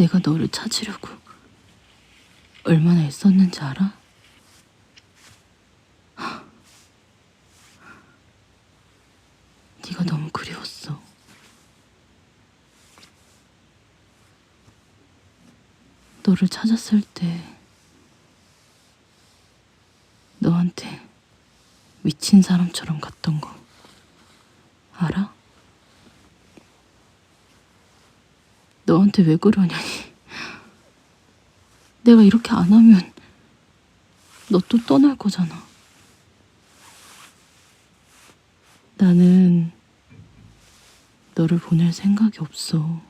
내가 너를 찾으려고 얼마나 애썼는지 알아? 네가 너무 그리웠어. 너를 찾았을 때 너한테 미친 사람처럼 갔던 거 알아? 너한테 왜 그러냐니. 내가 이렇게 안 하면 너 또 떠날 거잖아. 나는 너를 보낼 생각이 없어.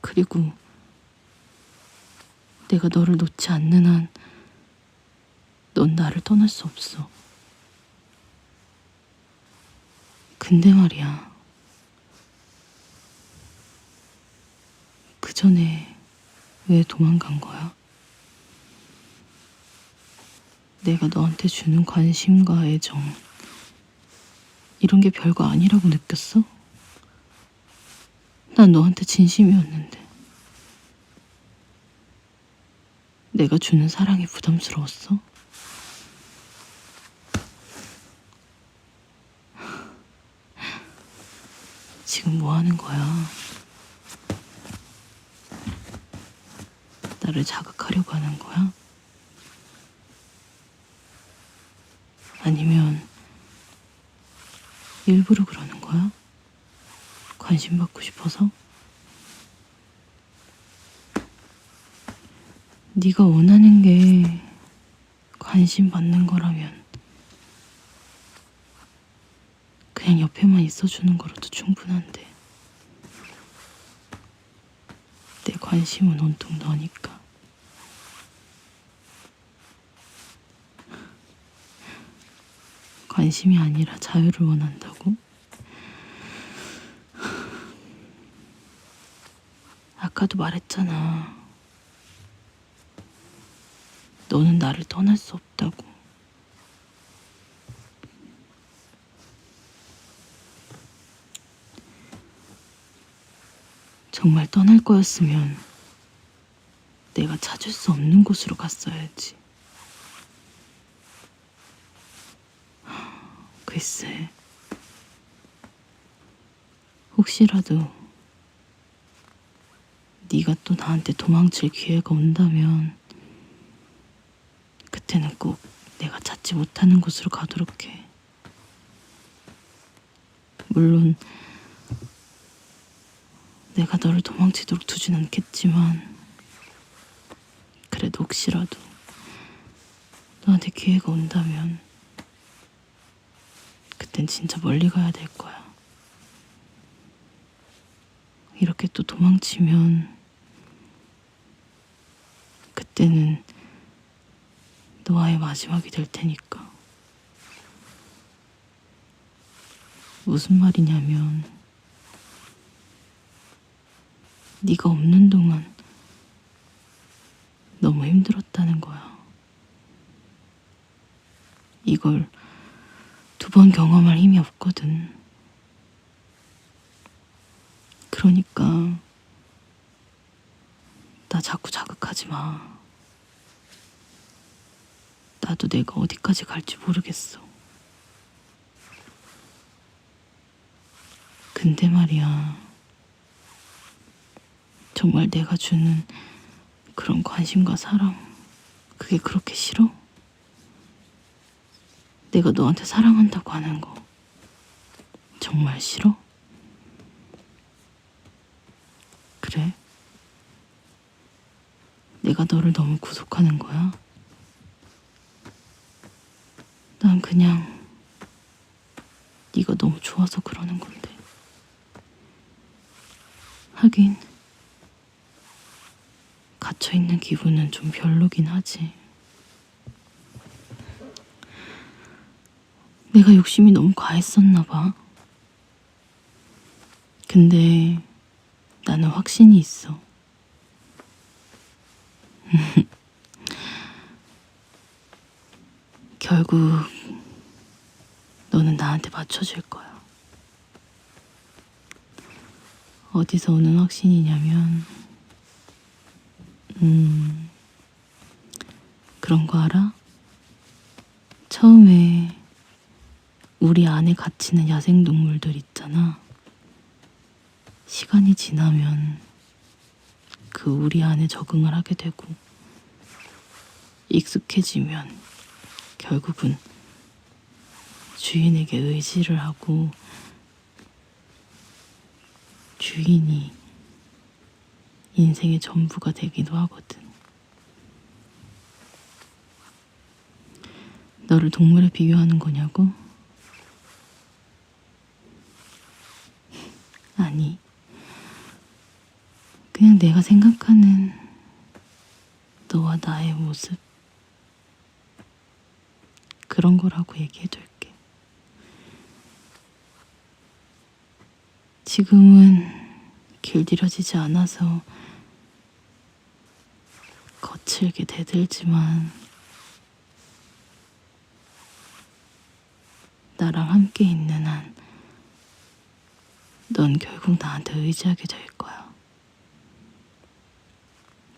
그리고 내가 너를 놓지 않는 한, 넌 나를 떠날 수 없어. 근데 말이야. 그 전에 왜 도망간 거야? 내가 너한테 주는 관심과 애정, 이런 게 별거 아니라고 느꼈어? 난 너한테 진심이었는데. 내가 주는 사랑이 부담스러웠어? 지금 뭐 하는 거야? 나를 자극하려고 하는 거야? 아니면 일부러 그러는 거야? 관심 받고 싶어서? 네가 원하는 게 관심 받는 거라면 그냥 옆에만 있어주는 거로도 충분한데 내 관심은 온통 너니까 관심이 아니라 자유를 원한다고? 아까도 말했잖아. 너는 나를 떠날 수 없다고. 정말 떠날 거였으면 내가 찾을 수 없는 곳으로 갔어야지. 글쎄, 혹시라도 네가 또 나한테 도망칠 기회가 온다면 그때는 꼭 내가 찾지 못하는 곳으로 가도록 해. 물론 내가 너를 도망치도록 두진 않겠지만 그래도 혹시라도 너한테 기회가 온다면 그 땐 진짜 멀리 가야 될 거야. 이렇게 또 도망치면 그때는 너와의 마지막이 될 테니까. 무슨 말이냐면 네가 없는 동안 너무 힘들었다는 거야. 이걸 두 번 경험할 힘이 없거든. 그러니까 나 자꾸 자극하지 마. 나도 내가 어디까지 갈지 모르겠어. 근데 말이야. 정말 내가 주는 그런 관심과 사랑, 그게 그렇게 싫어? 내가 너한테 사랑한다고 하는 거 정말 싫어? 그래? 내가 너를 너무 구속하는 거야? 난 그냥 네가 너무 좋아서 그러는 건데. 하긴 갇혀 있는 기분은 좀 별로긴 하지. 내가 욕심이 너무 과했었나 봐. 근데 나는 확신이 있어. 결국 너는 나한테 맞춰줄 거야. 어디서 오는 확신이냐면, 음, 그런 거 알아? 처음에 우리 안에 갇히는 야생동물들 있잖아. 시간이 지나면 그 우리 안에 적응을 하게 되고, 익숙해지면 결국은 주인에게 의지를 하고, 주인이 인생의 전부가 되기도 하거든. 너를 동물에 비유하는 거냐고? 아니. 그냥 내가 생각하는 너와 나의 모습. 그런 거라고 얘기해 줄게. 지금은 길들여지지 않아서 거칠게 대들지만 나랑 함께 있는 한 넌 결국 나한테 의지하게 될 거야.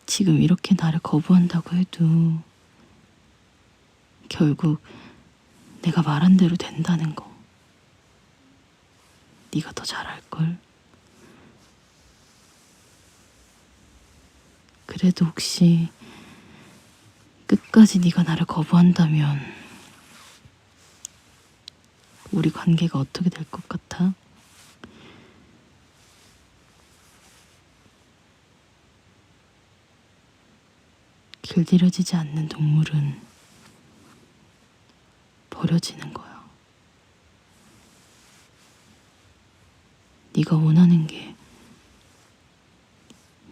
지금 이렇게 나를 거부한다고 해도 결국 내가 말한 대로 된다는 거. 네가 더 잘할 걸. 그래도 혹시 끝까지 네가 나를 거부한다면 우리 관계가 어떻게 될 것 같아? 길들여지지 않는 동물은 버려지는 거야. 네가 원하는 게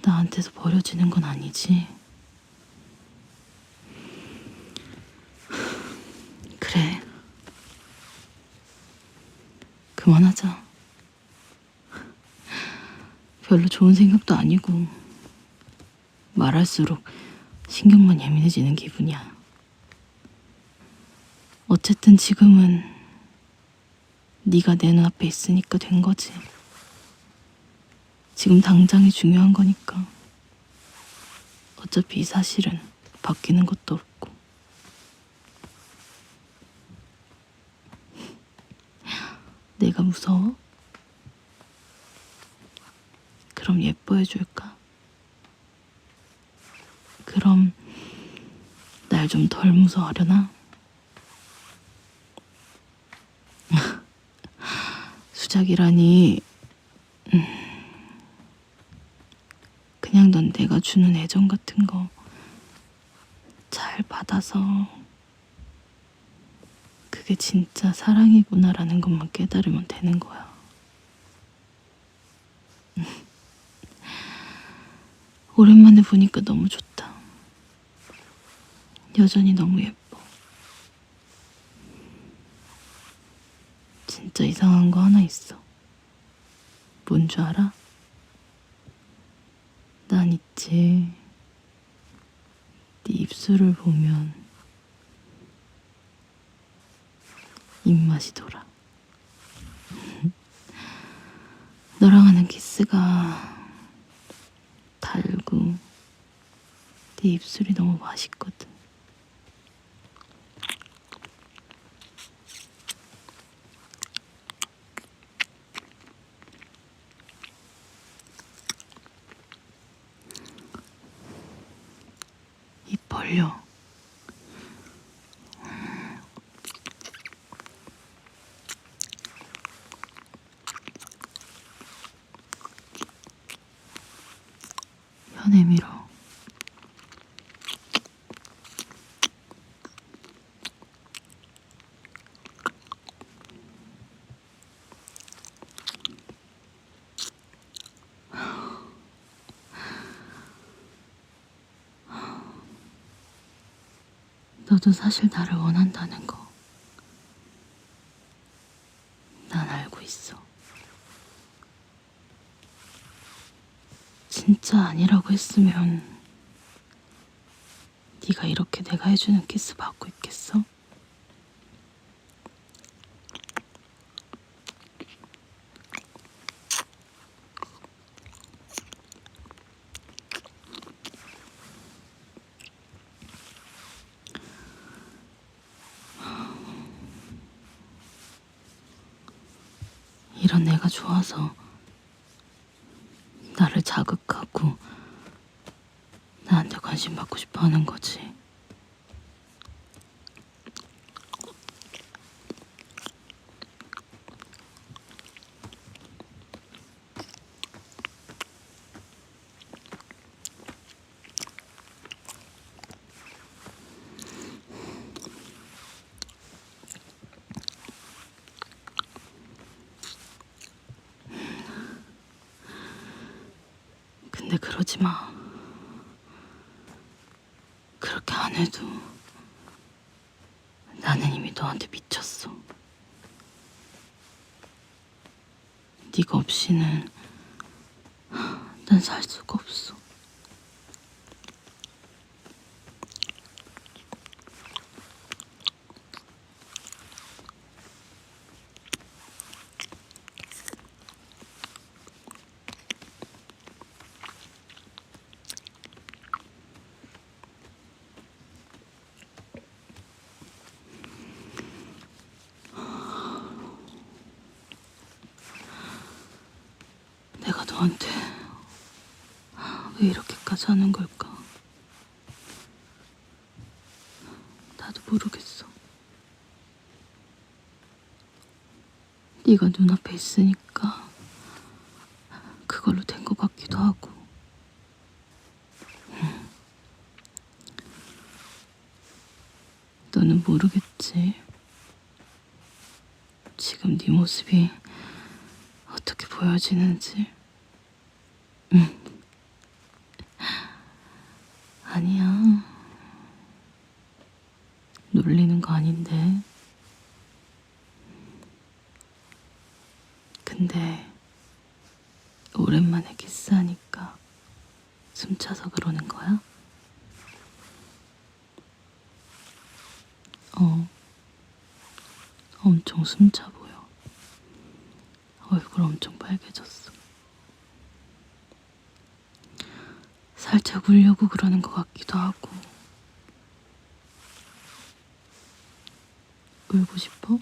나한테서 버려지는 건 아니지. 그래. 그만하자. 별로 좋은 생각도 아니고 말할수록 신경만 예민해지는 기분이야. 어쨌든 지금은 네가 내 눈앞에 있으니까 된 거지. 지금 당장이 중요한 거니까. 어차피 이 사실은 바뀌는 것도 없고. 내가 무서워? 그럼 예뻐해 줄까? 그럼 날 좀 덜 무서워하려나? 수작이라니 그냥 넌 내가 주는 애정 같은 거 잘 받아서 그게 진짜 사랑이구나라는 것만 깨달으면 되는 거야. 오랜만에 보니까 너무 좋다. 여전히 너무 예뻐. 진짜 이상한 거 하나 있어. 뭔 줄 알아? 난 있지. 네 입술을 보면 입맛이 돌아. 너랑 하는 키스가 달고 네 입술이 너무 맛있거든. 입 벌려. 혀 내밀어. 너도 사실 나를 원한다는 거. 난 알고 있어. 진짜 아니라고 했으면 네가 이렇게 내가 해주는 키스 받고 있겠어? 이런 내가 좋아서 나를 자극하고 나한테 관심 받고 싶어 하는 거지. 근데 그러지 마. 그렇게 안 해도 나는 이미 너한테 미쳤어. 네가 없이는 난 살 수가 너한테 왜 이렇게까지 하는 걸까? 나도 모르겠어. 네가 눈앞에 있으니까 그걸로 된 것 같기도 하고. 음. 너는 모르겠지. 지금 네 모습이 어떻게 보여지는지. 응. 아니야. 놀리는 거 아닌데. 근데 오랜만에 키스하니까 숨차서 그러는 거야? 어. 엄청 숨차 보여. 얼굴 엄청 빨개졌어. 살짝 울려고 그러는 것 같기도 하고. 울고 싶어?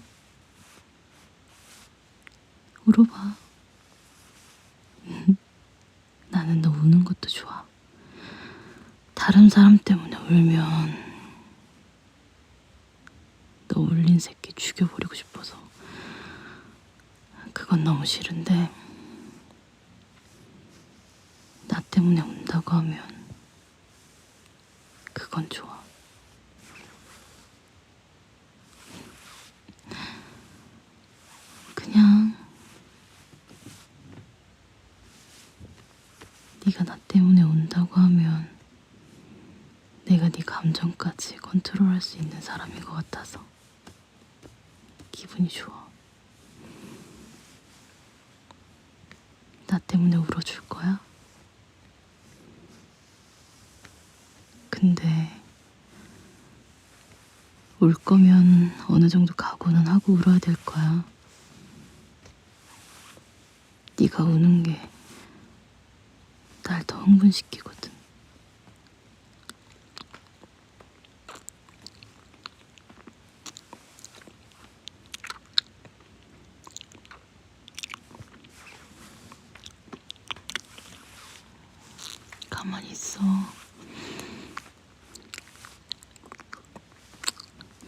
울어봐. 나는 너 우는 것도 좋아. 다른 사람 때문에 울면 너 울린 새끼 죽여버리고 싶어서. 그건 너무 싫은데 나 때문에 운다고 하면 그건 좋아. 그냥 네가 나 때문에 운다고 하면 내가 네 감정까지 컨트롤할 수 있는 사람인 것 같아서 기분이 좋아. 나 때문에 울어줄 거야? 근데 울 거면 어느 정도 각오는 하고 울어야 될 거야. 네가 우는 게 흥분시키거든. 가만히 있어.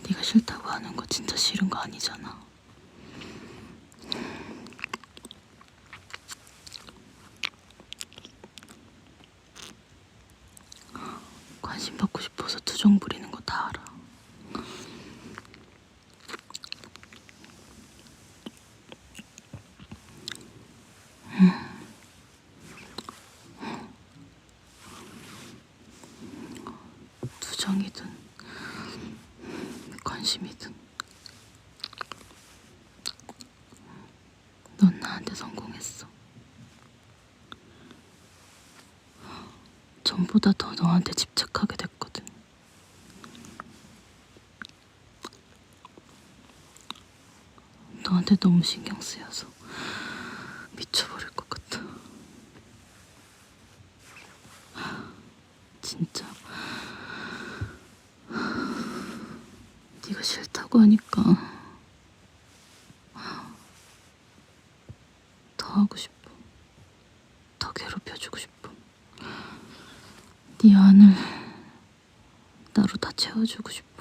네가 싫다고 하는 거 진짜 싫은 거 아니잖아. 관심 받고 싶어서 투정 부리는 거 다 알아. 투정이든 관심이든 넌 나한테 성공했어. 전보다 더 너한테 집착하게 됐거든. 너한테 너무 신경 쓰여서 미쳐버릴 것 같아. 진짜. 네가 싫다고 하니까 하고 싶어. 더 괴롭혀주고 싶어. 네 안을 나로 다 채워주고 싶어.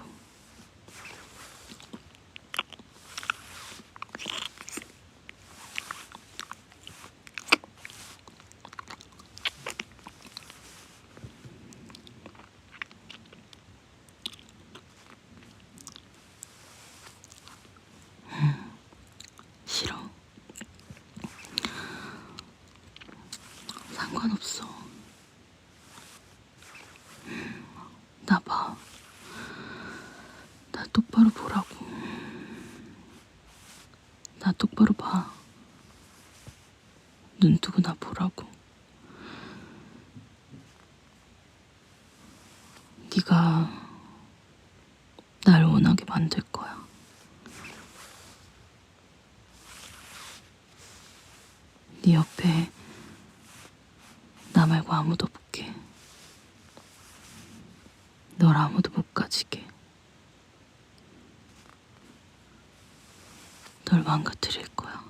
싫어. 상관없어. 나 봐. 나 똑바로 보라고. 나 똑바로 봐. 눈 뜨고 나 보라고. 네가 날 원하게 만들 거야. 네 옆에 나 말고 아무도 없게. 널 아무도 못 가지게. 널 망가뜨릴 거야.